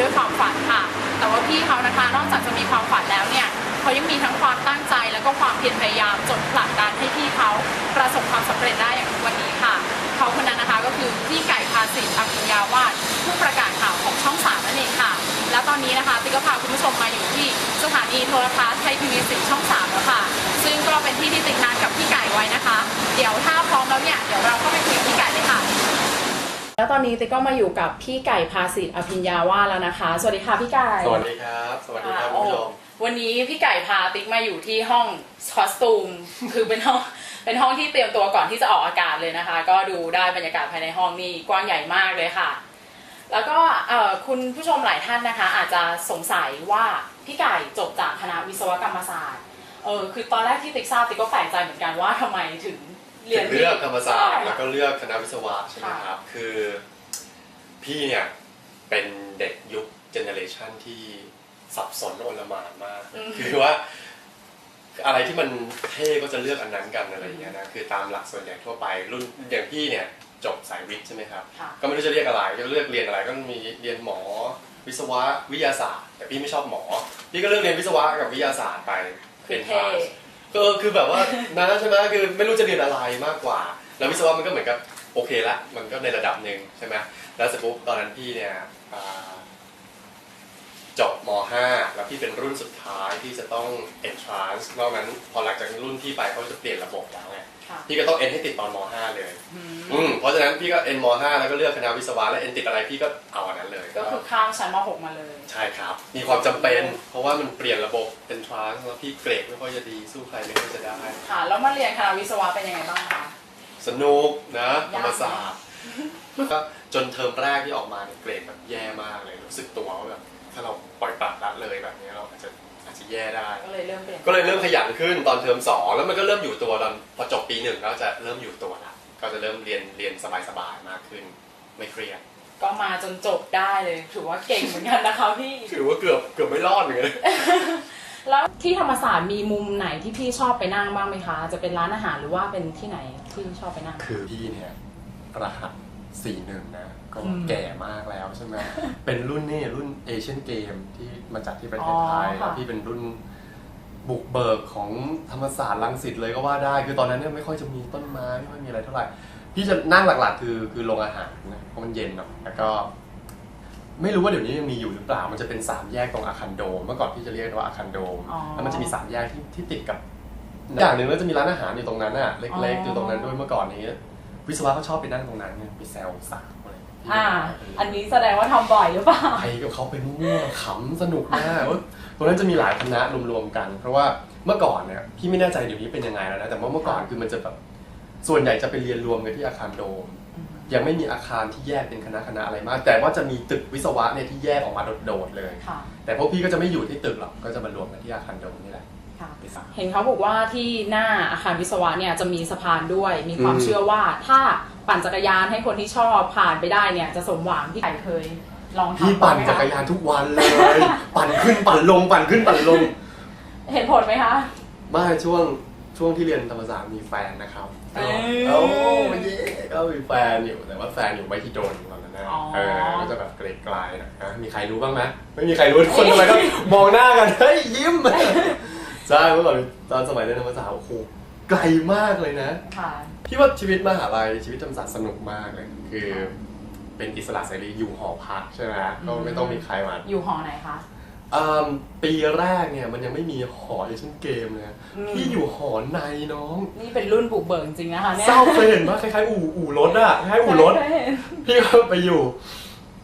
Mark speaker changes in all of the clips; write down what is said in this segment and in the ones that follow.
Speaker 1: ด้วยความฝันค่ะ แต่ว่าพี่เขานะคะนอกจากจะมีความฝันแล้วเนี่ยเขายังมีทั้งความตั้งใจแล้วก็ความเพียรพยายามจนผลักดันให้พี่เขาประสบความสำเร็จได้อย่างทุกวันนี้ค่ะ เขาคนนั้นนะคะก็คือพี่ไก่พาสิทธิ์อภิญญาวาดผู้ประกาศข่าวของช่องสามนั่นเองค่ะ แล้วตอนนี้นะคะติ๊กก็พาคุณผู้ชมมาอยู่ที่สถานีโทรทัศน์ไทยทีวีสีช่องสามแล้วค่ะ ซึ่งก็เป็นที่ที่ติ๊กนัดกับพี่ไก่ไว้นะคะ เดี๋ยวถ้าพร้อมแล้วเนี่ยเดี๋ยวเราก็ไปคุยกับพี่ไก่เลยค่ะ แล้วตอนนี้ติ๊กก็มาอยู่กับพี่ไก่พาสิทธิ์อภิญญาวาดแล้วนะคะ สวัสดีค่ะพี่ไก่
Speaker 2: สวัสดีครับ สวัสดีครับคุณผู้ชม
Speaker 1: วันนี้พี่ไก่พาติ๊กมาอยู่ที่ห้องคอสตูม คือเป็นห้องเป็นห้องที่เตรียมตัวก่อนที่จะออกอากาศเลยนะคะ ก็ดูได้บรรยากาศภายในห้องนี่กว้างใหญ่มากเลยค่ะ แล้วก็เอ่อคุณผู้ชมหลายท่านนะคะ อาจจะสงสัยว่าพี่ไก่จบจากคณะวิศวกรรมศาสตร์เออคือตอนแรกที่ติ๊กทราบติ๊กก็แปลกใจเหมือนกันว่าทำไมถึง เรียน
Speaker 2: ถึงเลือกธรรมศาสตร์
Speaker 1: ใช่
Speaker 2: แล้วก็เลือกคณะวิศวะใช่ไหม
Speaker 1: ค่ะ
Speaker 2: ครับ คือพี่เนี่ยเป็นเด็กยุคเจเนอเรชันที่สับสนโอลหม่านมาก คือว่า อะไรที่มันเท่ก็จะเลือกอันนั้นกันอะไรอย่างเงี้ยนะคือตามหลักส่วนใหญ่ทั่วไปรุ่นอย่างพี่เนี่ยจบสายวิทย์ใช่ไหมครับ
Speaker 1: ค่ะ
Speaker 2: ก็ไม่รู้จะเรียกอะไรก็เลือกเรียนอะไรก็มีเรียนหมอ วิศวะวิทยาศาสตร์ แต่พี่ไม่ชอบหมอ พี่ก็เลือกเรียนวิศวะกับวิทยาศาสตร์ไป
Speaker 1: คือ
Speaker 2: เป็น
Speaker 1: เท่
Speaker 2: ทาง ก็คือแบบว่านะใช่ไหมคือไม่รู้จะเรียนอะไรมากกว่า แล้ววิศวะมันก็เหมือนกับโอเคละมันก็ในระดับหนึ่งใช่ไหมแล้วเสร็จปุ๊บตอนนั้นพี่เนี่ยอ่า จบม .5 แล้วพี่เป็นรุ่นสุดท้ายที่จะต้อง entrance นอกนั้นพอหลังจากรุ่นพี่ไปเขาจะเปลี่ยนระบบแล้วไง
Speaker 1: ค่ะ
Speaker 2: พี่ก็ต้องเอ็นให้ติดตอนม .5 เลย
Speaker 1: อืม
Speaker 2: อืมเพราะฉะนั้นพี่ก็เอ็นม .5 แล้วก็เลือกคณะวิศวะแล้วเอ็นติดอะไรพี่ก็เอาอันนั้นเลย
Speaker 1: ก็คือข้ามชั้นม .6 มาเลย
Speaker 2: ใช่ครับ มีความจำเป็น เพราะว่ามันเปลี่ยนระบบเป็นทรานแล้วพี่เกรดไม่ค่อยจะดีสู้ใครไม่ค่อยจะได้
Speaker 1: ค่ะ แล้วมาเรียนคณะวิศวะเป็นยังไงบ้างคะ
Speaker 2: สนุกนะธ
Speaker 1: ยากไหม
Speaker 2: รรมศาสตร์ก็จนเทอมแรกที่ออกมาเนี่ยเกรดแบบแย่มากเลยรู้สึกตัวว่าแบบถ้าเราปล่อยปละละเลยแบบนี้เราอาจจะอาจจะแย่ได้
Speaker 1: ก็เลยเริ่มเปลี่ยน
Speaker 2: ก็เลยเริ่มขยันขึ้นตอนเทอมสองแล้วมันก็เริ่มอยู่ตัวตอนพอจบปีหนึ่งแล้วจะเริ่มอยู่ตัวละก็จะเริ่มเรียนเรียนสบายๆมากขึ้นไม่เครียด
Speaker 1: ก็มาจนจบได้เลย ถือว่าเก่งเหมือนกันนะคะพี่
Speaker 2: ถือว่าเกือบเกือบไม่รอดเหมือนกัน
Speaker 1: แล้วที่ธรรมศาสตร์มีมุมไหนที่พี่ชอบไปนั่งบ้างไหมคะ จะเป็นร้านอาหารหรือว่าเป็นที่ไหนที่ชอบไปนั่ง
Speaker 2: คือพี่เนี่ยรหัสสี่หนึ่งนะ ก็
Speaker 1: อืม
Speaker 2: แก่มากแล้วใช่ไหมเป็นรุ่นนี่รุ่นเอเชียนเกมที่มาจัดที่ประเทศไทย
Speaker 1: อ๋อค่ะ
Speaker 2: แล้วพี่เป็นรุ่นบุกเบิกของธรรมศาสตร์รังสิตเลยก็ว่าได้ คือตอนนั้นเนี่ยไม่ค่อยจะมีต้นไม้ไม่ค่อยมีอะไรเท่าไหร่พี่จะนั่งหลักๆ คือคือโรงอาหารนะเพราะมันเย็นเนาะแล้วก็ ไม่รู้ว่าเดี๋ยวนี้ยังมีอยู่หรือเปล่า มันจะเป็นสามแยกตรงอาคารโดมเมื่อก่อนพี่จะเรียกว่าอาคารโดม
Speaker 1: อ๋อ
Speaker 2: แล้วมันจะมีสามแยกที่ที่ติดกับอย่างหนึ่งก็จะมีร้านอาหารอยู่ตรงนั้นน่ะเล็กๆ
Speaker 1: อ๋อ
Speaker 2: อยู่ตรงนั้นด้วยเมื่อก่อนนี้ วิศวะเขาชอบไปนั่งตรงนั้นเนี่ยไปแซวสาว อะไร
Speaker 1: อ่า อันนี้แสดงว่าทำบ่อยหรือเปล่า
Speaker 2: ไปกับเขาไปมั่วขำสนุกมากว่าตรงนั้นจะมีหลายคณะรวมๆกัน เพราะว่าเมื่อก่อนเนี่ยพี่ไม่แน่ใจเดี๋ยวนี้เป็นยังไงแล้วนะแต่ว่าเมื่อก่อนคือมันจะแบบส่วนใหญ่จะไปเรียนรวมกันที่อาคารโดม ยังไม่มีอาคารที่แยกเป็นคณะคณะอะไรมาก แต่ว่าจะมีตึกวิศวะเนี่ยที่แยกออกมาโดดๆเลย
Speaker 1: ค่ะ
Speaker 2: แต่พวกพี่ก็จะไม่อยู่ที่ตึกหรอกก็จะมารวมกันที่อาคารโดมนี่แหละ
Speaker 1: ค่ะ
Speaker 2: ไปสาม
Speaker 1: เห็นเขาบอกว่าที่หน้าอาคารวิศวะเนี่ยจะมีสะพานด้วย มีความ
Speaker 2: อืม
Speaker 1: เชื่อว่าถ้า ปั่นจักรยานให้คนที่ชอบผ่านไปได้เนี่ยจะสมหวังพี่ไก่เคยลองทำ
Speaker 2: พี่ปั่น
Speaker 1: บ้งไหม
Speaker 2: จั
Speaker 1: คะ
Speaker 2: กรยานทุกวันเลย ปั่นขึ้นปั่นลง ปั่นขึ้นปั่นลง
Speaker 1: เห็นผลไหมคะ
Speaker 2: มาช่วงช่วงที่เรียนธรรมศาสตร์มีแฟนนะครับ
Speaker 1: เอ้ย
Speaker 2: โอ้เย่ก็มีแฟนอยู่แต่ว่าแฟนอยู่ไม่ที่โดนตอนนั้นนะ
Speaker 1: อ๋อ
Speaker 2: เออก็จะแบบเกรดไกลๆหนะมีใครรู้บ้างไหมไม่มีใครรู้ทุกคนทำไมก็มองหน้ากันเฮ้ยยิ้มใช่เมื่อก่อนตอนสมัยเรียนธรรมศาสตร์โอ้โหไกลมากเลยนะ
Speaker 1: ค่ะ
Speaker 2: พี่ว่าชีวิตมหาลัยชีวิตธรรมศาสตร์สนุกมากเลยคือเป็นอิสระเสรีอยู่หอพักใช่ไหมก็ไม่ต้องมีใครมา
Speaker 1: อยู่หอไหนคะ
Speaker 2: อืมปีแรกเนี่ยมันยังไม่มีหอเอเชียนเกมเลย
Speaker 1: อืม
Speaker 2: พี่อยู่หอในน้อง
Speaker 1: นี่เป็นรุ่นบุกเบิกจริงๆนะคะเนี่ย
Speaker 2: เศร้าเคยเห็นปะคล้ายๆอู่อู่รถอะคล้ายๆอู่รถ
Speaker 1: เคยเห็น
Speaker 2: พี่ก็ไปอยู่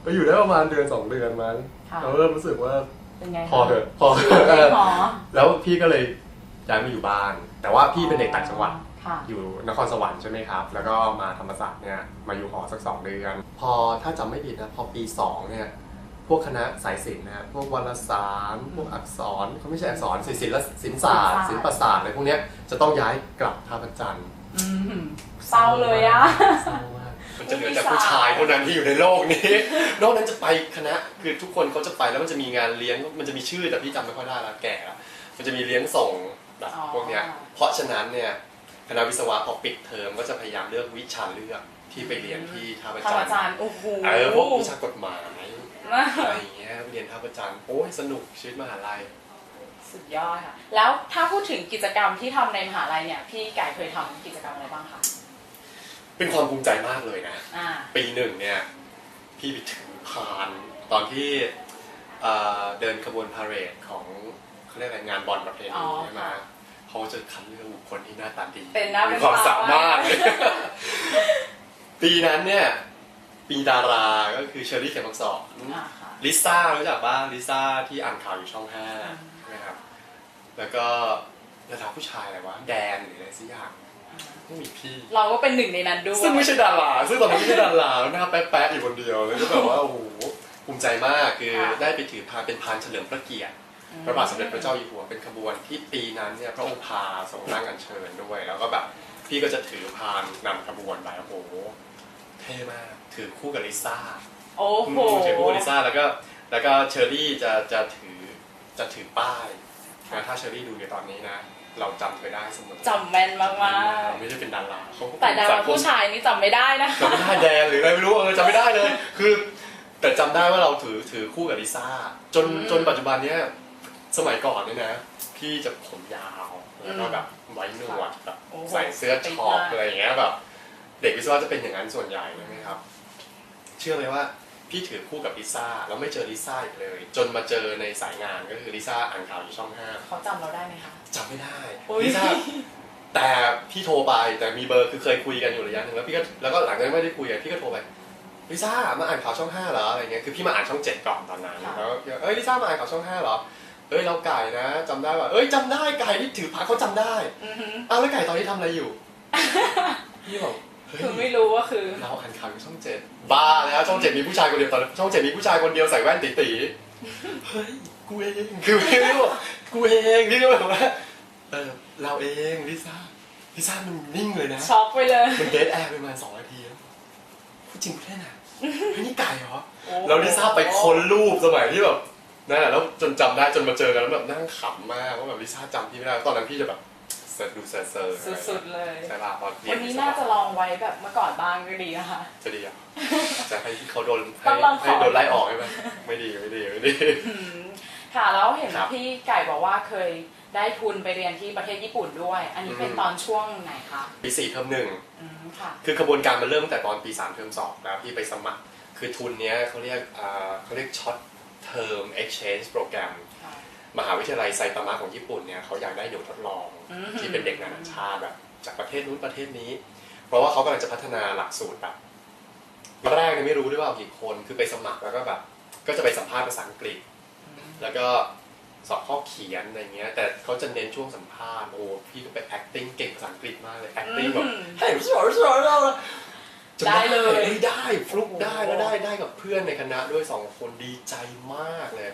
Speaker 2: ไปอยู่ได้ประมาณเดือนสองเดือนมั้ง
Speaker 1: ค่ะ
Speaker 2: แล้วเริ่มรู้สึกว่า
Speaker 1: เป็นไงคะ
Speaker 2: พอเถอะพอเถ
Speaker 1: อยู่ใน
Speaker 2: อะ
Speaker 1: หอ
Speaker 2: แล้วพี่ก็เลยย้ายมาอยู่บ้าน แต่ว่าพี่เป็นเด็กต่างจังหวัด
Speaker 1: ค่ะ
Speaker 2: อยู่นครสวรรค์ใช่ไหมครับ แล้วก็มาธรรมศาสตร์เนี่ยมาอยู่หอสักสองเดือน พอถ้าจำไม่ผิดนะพอปีสองเนี่ยพวกคณะสายศิลป์นะพวกวารสาร พวกอักษรเขาไม่ใช่อักษรศิลป์ศิลป์และศิลปศาสตร์ศิลปศาสตร์อะไรพวกเนี้ยจะต้องย้ายกลับท่าพระจันทร์
Speaker 1: อืมเศร้าเลยอะ
Speaker 2: เศร้ามากมันจะเหลือแต่ผู้ชายเท่านั้นที่อยู่ในโลกนี้ นอกนั้นจะไปคณะคือทุกคนเขาจะไปแล้วมันจะมีงานเลี้ยงมันจะมีชื่อแต่พี่จำไม่ค่อยได้ละแก่ละมันจะมีเลี้ยงส่งแบบ
Speaker 1: อ๋อ
Speaker 2: พวกเนี้ยเพราะฉะนั้นเนี่ย คณะวิศวะพอปิดเทอมก็จะพยายามเลือกวิชาเลือกที่ไปเรียนที่ท่าพระ
Speaker 1: ท่าน
Speaker 2: จัน
Speaker 1: อา
Speaker 2: ทร์
Speaker 1: จารย์โอ้โห
Speaker 2: เออพวกวิชากฎหมายอะไรอย่างเงี้ยงี้ยเรียนท่าประจันทร์โอ้ยสนุกชีวิตมหาลัย
Speaker 1: สุดยอดค่ะ แล้วถ้าพูดถึงกิจกรรมที่ทำในมหาลัยเนี่ย พี่ไก่เคยทำกิจกรรมอะไรบ้างคะ
Speaker 2: เป็นความภูมิใจมากเลยนะ
Speaker 1: อ่า
Speaker 2: ปีหนึ่งเนี่ย พี่ไปถึงพานตอนที่เอ่อเดินขบวนพาเหรดของเขาเรียกอะไรงานบอลประเพ
Speaker 1: อ๋
Speaker 2: ณี
Speaker 1: อ
Speaker 2: ใช่ไหม
Speaker 1: ค่ะ
Speaker 2: เขาจะคัดเลือกบุคคลที่หน้าตาดี
Speaker 1: เป็นหน้า
Speaker 2: มี
Speaker 1: เป็น
Speaker 2: ความ
Speaker 1: ตา
Speaker 2: สามารถ ปีนั้นเนี่ยปีดาราก็คือเชอรี่เข็มอักษร
Speaker 1: อ่าค่ะ
Speaker 2: ลิซ่ารู้จักป่ะลิซ่าที่อ่านข่าวอยู่ช่องห้า
Speaker 1: อืม
Speaker 2: ใช่ไหมครับ แล้วก็ระดับผู้ชายอะไรวะแดนหรืออะไรสักอย่างไม่มีพี่
Speaker 1: เราก็เป็นหนึ่งในนั้นด้วย
Speaker 2: ซึ่งไม่ใช่ดาราซึ่งตอนนั้นไม่ใช่ดาราหน้าแป๊ะๆอยู่คนเดียวแล้วก็แบบว่าโอ้โหภูมิใจมากคือ
Speaker 1: ค่ะ
Speaker 2: ได้ไปถือพานเป็นพานเฉลิมพระเกียรติ พระบาทสมเด็จพระเจ้าอยู่หัวเป็นขบวนที่ปีนั้นเนี่ยพระองค์พาทรงนั่งอัญเชิญด้วย แล้วก็แบบพี่ก็จะถือพานนำขบวนไปโอ้โหเท่มากถือคู่กับลิซ่า
Speaker 1: โอ้โห
Speaker 2: ถือคู่กับลิซ่าแล้วก็แล้วก็เชอรี่จะจะถือจะถือป้ายนะถ้าเชอรี่ดูอยู่ตอนนี้นะ เราจำเธอได้เสมอ
Speaker 1: จำแม่นมาก
Speaker 2: ไม่ได้เป็นดาราเขาก็
Speaker 1: ๆแต่ดารา
Speaker 2: สังคม
Speaker 1: ผู้ชายนี่จำไม่ได้นะ
Speaker 2: จำไม่ได้แดงหรืออะไรไม่รู้เออจำไม่ได้เลย คือ แต่จำได้ว่าเราถือถือคู่กับลิซ่าจน
Speaker 1: อืม
Speaker 2: จนปัจจุบันเนี้ย สมัยก่อนเนี่ยนะ พี่จะผมยาวแล้วก็แบบไว้หนวดแบบ
Speaker 1: โอ้โห
Speaker 2: ใส่เสื้อ
Speaker 1: ติด
Speaker 2: ช็อป
Speaker 1: มาก
Speaker 2: อะไรอย่างเงี้ยแบบเด็กวิศวะจะเป็นอย่างนั้นส่วนใหญ่ใช่ไหมครับ เชื่อไหมว่าพี่ถือคู่กับลิซ่าแล้วไม่เจอลิซ่าอีกเลย จนมาเจอในสายงานก็คือลิซ่าอ่านข่าวอยู่ช่องห้า
Speaker 1: เขาจำเราได้ไหมคะ
Speaker 2: จำไม่ได้
Speaker 1: อุ๊ย
Speaker 2: ลิซ่าแต่พี่โทรไปแต่มีเบอร์คือเคยคุยกันอยู่ระยะหนึ่งแล้วพี่ก็แล้วก็หลังจากนั้นไม่ได้คุยกันพี่ก็โทรไปลิซ่ามาอ่านข่าวช่องห้าเหรออะไรเงี้ยคือพี่มาอ่านช่องเจ็ดก่อนตอนนั้นแล้วเอ้ยลิซ่ามาอ่านข่าวช่องห้าเหรอ เอ้ยเราไก่นะจำได้ว่าเอ้ยจำได้ไก่ที่ถือพาเขาจำได้
Speaker 1: อือหือ
Speaker 2: อ้าวแล้วไก่ตอนนี้ทำอะไรอยู่ พี่บอกเฮ้ย
Speaker 1: คือไม่รู้ว่าคือ
Speaker 2: เราอ่านข่าวอยู่ช่องเจ็ดบ้าแล้วช่องเจ็ดมีผู้ชายคนเดียวตอนนั้นช่องเจ็ดมีผู้ชายคนเดียวใส่แว่นตี๋ๆเฮ้ยกูเองคือไม่รู้ว่ากูเองนี่ก็แบบว่าเออเราเองลิซ่าลิซ่ามันนิ่งเลยนะ
Speaker 1: ช็อกไปเลย
Speaker 2: มันเดทแอร์ไปประมาณสองนาทีแล้วพูดจริงพูดเล่นอะเฮ้ยนี่ไก่เหรอ
Speaker 1: โอ้
Speaker 2: แล้วลิซ่าไปค้นรูปสมัยที่แบบ นั่นแหละแล้วจนจำได้จนมาเจอกันแล้วแบบนั่งขำมากว่าแบบลิซ่าจำพี่ไม่ได้ตอนนั้นพี่จะแบบเสิร์ชดูเซิร์ชเซิร์ชอะไร
Speaker 1: สุดๆเลย
Speaker 2: ใช่ป่ะตอนเรีย
Speaker 1: วันนี้น่าจะลองไว้แบบเมื่อก่อนบ้างก็ดีนะคะ
Speaker 2: จะดีอะจะให้ที่เขาโดน
Speaker 1: ต้
Speaker 2: ให้
Speaker 1: องลองขอ
Speaker 2: ให้โดนไล่ออกใช่ไหมไม่ดีไม่ดีไม่ดี
Speaker 1: อืมค่ะแล้วเห็น
Speaker 2: ครับ
Speaker 1: พี่ไก่บอกว่าเคยได้ทุนไปเรียนที่ประเทศญี่ปุ่นด้วย อันนี้เป็น
Speaker 2: อืม
Speaker 1: ตอนช่วงไหนคะ
Speaker 2: ปีสี่เทอมหนึ่ง
Speaker 1: อืมค่ะ
Speaker 2: คือกระบวนการมันเริ่มตั้งแต่ตอนปีสามเทอมสองแล้วพี่ไปสมัคร คือทุนเนี้ยเขาเรียกอ่าเขาเรียกช็อต เทอม exchange โปรแกรม
Speaker 1: ค่ะ
Speaker 2: มหาวิทยาลัยไซตามะของญี่ปุ่นเนี่ยเขาอยากได้หนูทดลอง
Speaker 1: อืม
Speaker 2: ที่เป็นเด็กนานาชาติแบบจากประเทศนู้นประเทศนี้ เพราะว่าเขากำลังจะพัฒนาหลักสูตรแบบแรกเนี่ยไม่รู้ด้วยว่าเอากี่คนคือไปสมัครแล้วก็แบบก็จะไปสัมภาษณ์ภาษาอังกฤษ แล้วก็สอบข้อเขียนอะไรเงี้ย แต่เขาจะเน้นช่วงสัมภาษณ์โอ้พี่ก็ไป acting เก่งภาษาอังกฤษมากเลย acting แบบ
Speaker 1: อืม
Speaker 2: เได้
Speaker 1: เลย
Speaker 2: อ้ได้ฟลุกได้
Speaker 1: โอ้โห
Speaker 2: แล้วได้ได้กับเพื่อนในคณะด้วยสองคนดีใจมากเลย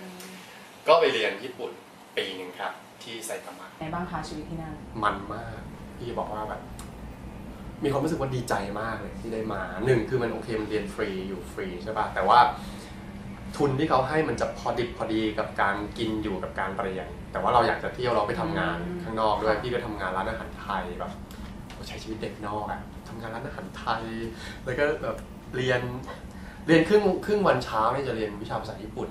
Speaker 2: ก็ไปเรียนญี่ปุ่นปีหนึ่งครับ ที่ไซตามะ
Speaker 1: ในบ้างคะชีวิตที่นั่น
Speaker 2: มันมากพี่บอกว่าแบบมีความรู้สึกว่าดีใจมากเลยที่ได้มาหนึ่งคือมันโอเคมันเรียนฟรีอยู่ฟรีใช่ป่ะแต่ว่า ทุนที่เขาให้มันจะพอดิบพอดีกับการกินอยู่กับการเรียนแต่ว่าเราอยากจะเที่ยวเราไปทำงาน
Speaker 1: อืม
Speaker 2: ข้างนอกด้วยพี่ก็ทำงานร้านอาหารไทยแบบใช้ชีวิตเด็กนอกอะ ทำงานร้านอาหารไทย แล้วก็แบบเรียนเรียนครึ่งครึ่งวันเช้าเนี่ยจะเรียนวิชาภาษาญี่ปุ่น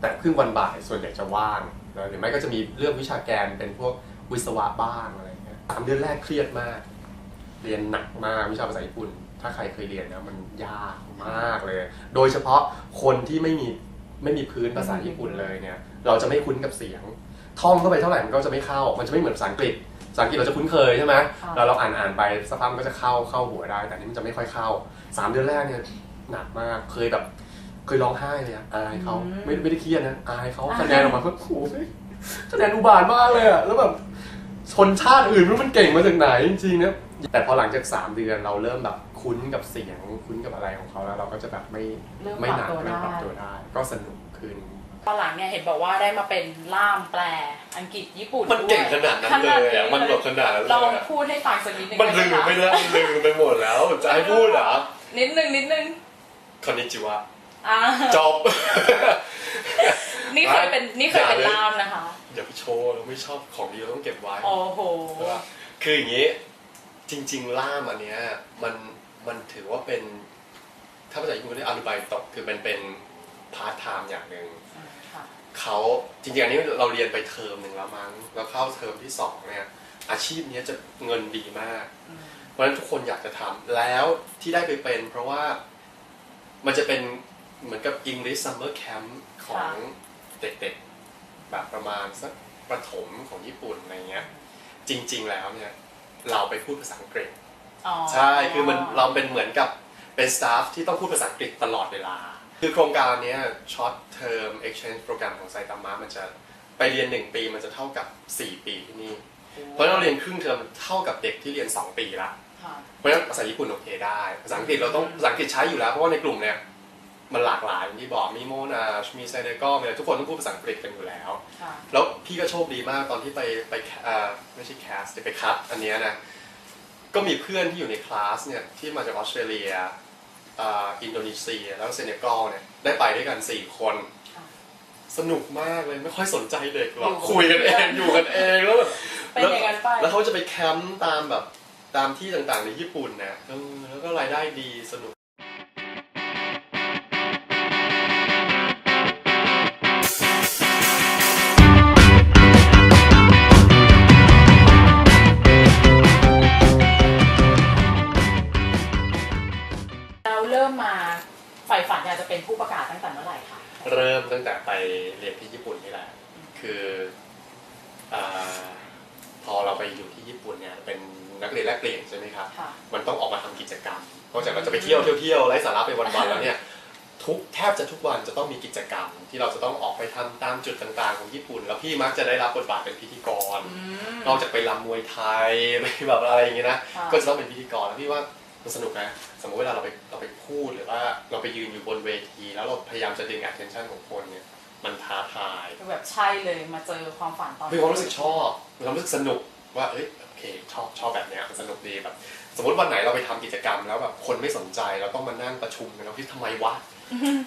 Speaker 2: แต่ครึ่งวันบ่ายส่วนใหญ่จะว่างนะหรือไม่ก็จะมีเรื่องวิชาแกนเป็นพวกวิศวะบ้างอะไรเงี้ยสามเดือนแรกเครียดมาก เรียนหนักมากวิชาภาษาญี่ปุ่น ถ้าใครเคยเรียนนะมันยากมากเลย โดยเฉพาะคนที่ไม่มีไม่มีพื้นภาษาญี่ปุ่นเลยเนี่ย เราจะไม่คุ้นกับเสียง ท่องเข้าไปเท่าไหร่มันก็จะไม่เข้า มันจะไม่เหมือนภาษาอังกฤษ ภาษาอังกฤษเราจะคุ้นเคยใช่ไหม
Speaker 1: ค่ะ
Speaker 2: เราเราอ่านอ่านไปสักพักมันก็จะเข้าเข้าหัวได้ แต่อันนี่มันจะไม่ค่อยเข้าสามเดือนแรกเนี่ยหนักมากเคยแบบเคยร้องไห้เลยอะอายเขา
Speaker 1: อืม
Speaker 2: ไม่ไม่ได้เครียดนะอายเขา
Speaker 1: อ่า
Speaker 2: คะแนนออกมาก็โอ้โหคะแนนอุบาทมากเลยอะแล้วแบบชนชาติอื่นไม่รู้มันเก่งมาจากไหนจริงๆนะแต่พอหลังจากสามเดือนเราเริ่มแบบคุ้นกับเสียงคุ้นกับอะไรของเขาแล้ว เราก็จะแบบไม่
Speaker 1: เริ่ม
Speaker 2: ไม่หนัก
Speaker 1: ปรับตัว
Speaker 2: เริ่มปรับ
Speaker 1: ได้
Speaker 2: ตัวได้ ก็สนุกขึ้น
Speaker 1: ตอนหลังเนี่ยเห็นบอกว่าได้มาเป็นล่ามแปลอังกฤษญี่ปุ่น
Speaker 2: มันเก่ง
Speaker 1: ด้วย
Speaker 2: ขนาดนั้นเลยอะมันแบบขนาดนั้นเล
Speaker 1: ลอง
Speaker 2: ยอะ
Speaker 1: พูดให้ฟังสักนิดนึง
Speaker 2: มันลืม
Speaker 1: ด้ห
Speaker 2: ไปแล้วมันลืมไปหมดแล้วจะให้พูดเหรอ
Speaker 1: นิดนึงนิดนึง
Speaker 2: คอนนิจิวะ
Speaker 1: อ่า
Speaker 2: จบ
Speaker 1: นี่เคยเป็นนี่เคยเป็นล่ามนะคะ
Speaker 2: เดี๋ยวไปโชว์เราไม่ชอบของดีเราต้องเก็บไว้
Speaker 1: โอ้โห
Speaker 2: คืออย่างนี้จริง ๆ ล่ามอันเนี้ยมันมันถือว่าเป็นถ้าภาษาญี่ปุ่นเรียกอารุไบโตะคือเป็นเป็นพาร์ทไทม์อย่างหนึ่ง
Speaker 1: อืมค่ะ
Speaker 2: เขาจริงๆอันนี้เราเรียนไปเทอมหนึ่งแล้วมั้งแล้วเข้าเทอมที่สองเนี่ยอาชีพเนี้ยจะเงินดีมาก
Speaker 1: อืม
Speaker 2: เพราะฉะนั้นทุกคนอยากจะทำแล้วที่ได้ไปเป็น เพราะว่ามันจะเป็นเหมือนกับ English Summer Camp ของเด็กๆ แบบประมาณสักประถมของญี่ปุ่นอะไรเงี้ย จริง ๆ แล้วเนี่ยเราไปพูดภาษาอังกฤษ
Speaker 1: อ๋อ
Speaker 2: ใช่คือมันเราเป็นเหมือนกับเป็นสตาฟที่ต้องพูดภาษาอังกฤษตลอดเวลา คือโครงการเนี้ย short term exchange โปรแกรมของไซตามะมันจะไปเรียน 1 ปีมันจะเท่ากับ 4 ปีที่นี่ เพราะฉะนั้นเราเรียนครึ่งเทอมเท่ากับเด็กที่เรียน 2 ปีละ
Speaker 1: ค่ะ
Speaker 2: เพราะฉะนั้นภาษาญี่ปุ่นโอเคได้ ภาษาอังกฤษเราต้องภาษาอังกฤษใช้อยู่แล้ว เพราะว่าในกลุ่มเนี่ยมันหลากหลายอย่างที่บอกมีโมนาชมีไซเดโก้มีอะไรทุกคนต้องพูดภาษาอังกฤษกันอยู่แล้ว
Speaker 1: ค่ะ
Speaker 2: แล้วพี่ก็โชคดีมากตอนที่ไปไปเอ่อไม่ใช่แคสไปคัดอันเนี้ยนะก็มีเพื่อนที่อยู่ในคลาสเนี่ยที่มาจากออสเตรเลีย อ่าอินโดนีเซีย แล้วก็เซเนกัลเนี่ยได้ไปด้วยกัน 4 คน
Speaker 1: ค่ะ
Speaker 2: สนุกมากเลยไม่ค่อยสนใจเด็กหรอก
Speaker 1: อยู่
Speaker 2: คุยกันเองอยู่กันเองแล้วแบบ
Speaker 1: เป็นอย่างนั้นไป
Speaker 2: แล้วเขาจะไปแคมป์ตามแบบตามที่ต่างๆในญี่ปุ่นนะเออแล้วก็รายได้ดีสนุก
Speaker 1: ใฝ่ฝันอยากจะเป็นผู้ประกาศตั้งแต่เมื่อไหร่คะ
Speaker 2: เริ่มตั้งแต่ไปเรียนที่ญี่ปุ่นนี่แหละ คืออาพอเราไปอยู่ที่ญี่ปุ่นเนี่ยเป็นนักเรียนแลกเปลี่ยนใช่ไหมครับ
Speaker 1: ค่ะ
Speaker 2: มันต้องออกมาทำกิจกรรมนอกจากเราจะไปเที่ยวเที่ยวเที่ยวไร้สาระไปวันๆแล้วเนี่ยทุกแทบจะทุกวันจะต้องมีกิจกรรม ที่เราจะต้องออกไปทำตามจุดต่างๆ ของญี่ปุ่น แล้วพี่มักจะได้รับบทบาทเป็นพิธีกร
Speaker 1: อืม
Speaker 2: นอกจากไปรำมวยไทยไปแบบอะไรอย่างเงี้ยนะ
Speaker 1: ค่ะ
Speaker 2: ก็จะต้องเป็นพิธีกรแล้วพี่ว่ามันสนุกนะ สมมติเวลาเราไปเราไป พูดหรือว่าเราไปยืนอยู่บนเวที แล้วเราพยายามจะดึง attention ของคนเนี่ยมันท้าทาย
Speaker 1: คือแบบใช่เลยมาเจอความฝันตอน
Speaker 2: มีความรู้สึกชอบมีความรู้สึกสนุกว่าเอ้ยโอเคชอบชอบแบบเนี้ยมันสนุกดีแบบ สมมติวันไหนเราไปทำกิจกรรม แล้วแบบคนไม่สนใจเราต้องมานั่งประชุมกันแล้วที่ทำไมวะ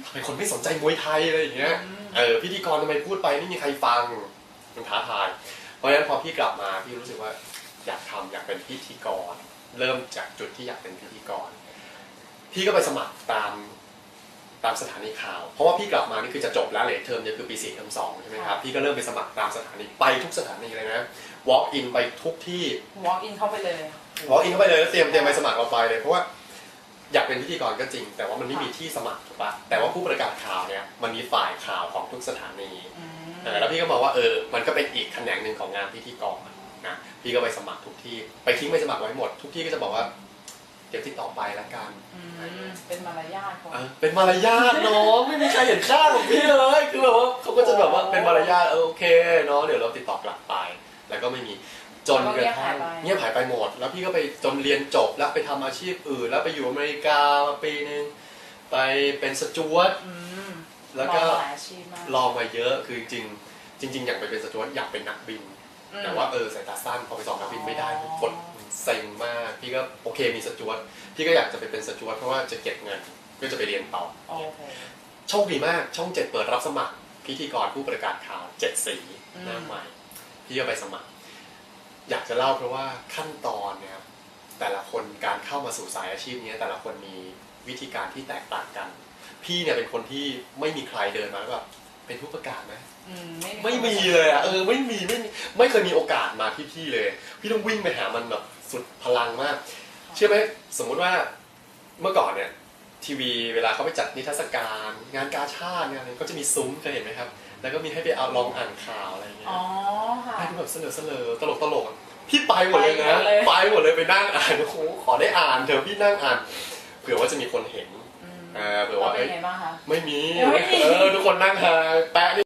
Speaker 2: ทำไมคนไม่สนใจมวยไทยอะไรอย่างเงี้ย
Speaker 1: อืม
Speaker 2: เออพิธีกรทำไมพูดไปไม่มีใครฟังมันท้าทายเพราะฉะนั้นพอพี่กลับมาพี่รู้สึกว่าอยากทำอยากเป็นพิธีกร เริ่มจากจุดที่อยากเป็นพิธีกร พี่ก็ไปสมัครตามตามสถานีข่าว เพราะว่าพี่กลับมานี่คือจะจบแล้วเลยเทอมเนี่ยคือปีสี่เทอมสองใช่ไหมครับ พี่ก็เริ่มไปสมัครตามสถานีไปทุกสถานีเลยนะ walk in ไปทุกที่
Speaker 1: walk in เข้าไปเลย
Speaker 2: walk in เข้าไปเลยแล้วเตรียมเตรียมไปสมัครเราไปเลยเพราะว่าอยากเป็นพิธีกรก็จริง แต่ว่ามันไม่มีที่สมัครถูกปะแต่ว่าผู้ประกาศข่าวเนี่ยมันมีฝ่ายข่าวของทุกสถานี
Speaker 1: อืม
Speaker 2: เออแล้วพี่ก็มองว่าเออมันก็เป็นอีกแขนงหนึ่งของงานพิธีกรนะพี่ก็ไปสมัครทุกที่ไปทิ้งไปสมัครไว้หมด ทุกที่ก็จะบอกว่า เดี๋ยวติดต่อไปละกัน
Speaker 1: อืมเป็นมารยาทของ
Speaker 2: เออเป็นมารยาทเนาะไม่มีใครเห็นค่าของพี่เลยคือแบบว่าเขาก็จะแบบว่าเป็นมารยาทเออโอเคเนาะเดี๋ยวเราติดต่อกลับไป แล้วก็ไม่มีจนกระทั่งเงียบหายไปหมด แล้วพี่ก็ไปจนเรียนจบแล้วไปทำอาชีพอื่น แล้วไปอยู่อเมริกามาปีนึงไปเป็นสจวต
Speaker 1: อืม
Speaker 2: แล้วก็
Speaker 1: มองหลายอาชีพมาก
Speaker 2: ลองมาเยอะคือจริงๆจริง ๆ อยากไปเป็นสจวตอยากเป็นนักบิน
Speaker 1: อืม
Speaker 2: แต่ว่าเออสายตาสั้นพอไปสอบนักบินไม่ได้ทุกคน เซ็งมาก พี่ก็โอเคมีสจวตพี่ก็อยากจะไปเป็นสจวตเพราะว่าจะเก็บเงินก็จะไปเรียนต่อ
Speaker 1: โอเค
Speaker 2: โชคดีมากช่องเจ็ดเปิดรับสมัคร พิธีกรผู้ประกาศข่าวเจ็ดสี
Speaker 1: อืม
Speaker 2: หน้าใหม่ พี่ก็ไปสมัคร อยากจะเล่าเพราะว่าขั้นตอนเนี่ยครับแต่ละคนการเข้ามาสู่สายอาชีพเนี้ยแต่ละคนมีวิธีการที่แตกต่างกัน พี่เนี่ยเป็นคนที่ไม่มีใครเดินมาแล้วแบบเป็นผู้ประกาศไหม
Speaker 1: อืม
Speaker 2: ไม่มีเลยอะเออไม่มีไม่มีไม่เคยมีโอกาสมาที่พี่เลย พี่ต้องวิ่งไปหามันแบบ สุดพลังมาก เชื่อไหมสมมุติว่าเมื่อก่อนเนี่ยทีวีเวลาเขาไปจัดนิทรรศการ งานกาชาติงานอะไรก็จะมีซุ้มเคยเห็นไหมครับ แล้วก็มีให้ไปเอาลองอ่านข่าวอะไรอย่างเงี้ย
Speaker 1: อ๋อค่ะ
Speaker 2: ให้ดูแบบเสนอเสนอตลกตลกๆอะพี่ไปหมดเลยนะ
Speaker 1: ไปหมดเลย
Speaker 2: ไปหมดเลยไปนั่งอ่านโอ้โหขอได้อ่านเถอะพี่นั่งอ่านเผื่อว่าจะมีคนเห็น
Speaker 1: อืม
Speaker 2: เออเผื่อ
Speaker 1: แล้ว
Speaker 2: ว่า
Speaker 1: เป็น
Speaker 2: เอ้ย
Speaker 1: ไงบ้างคะ
Speaker 2: ไม่มี
Speaker 1: ไม่มี
Speaker 2: เออทุกคนนั่งหาแปะนี่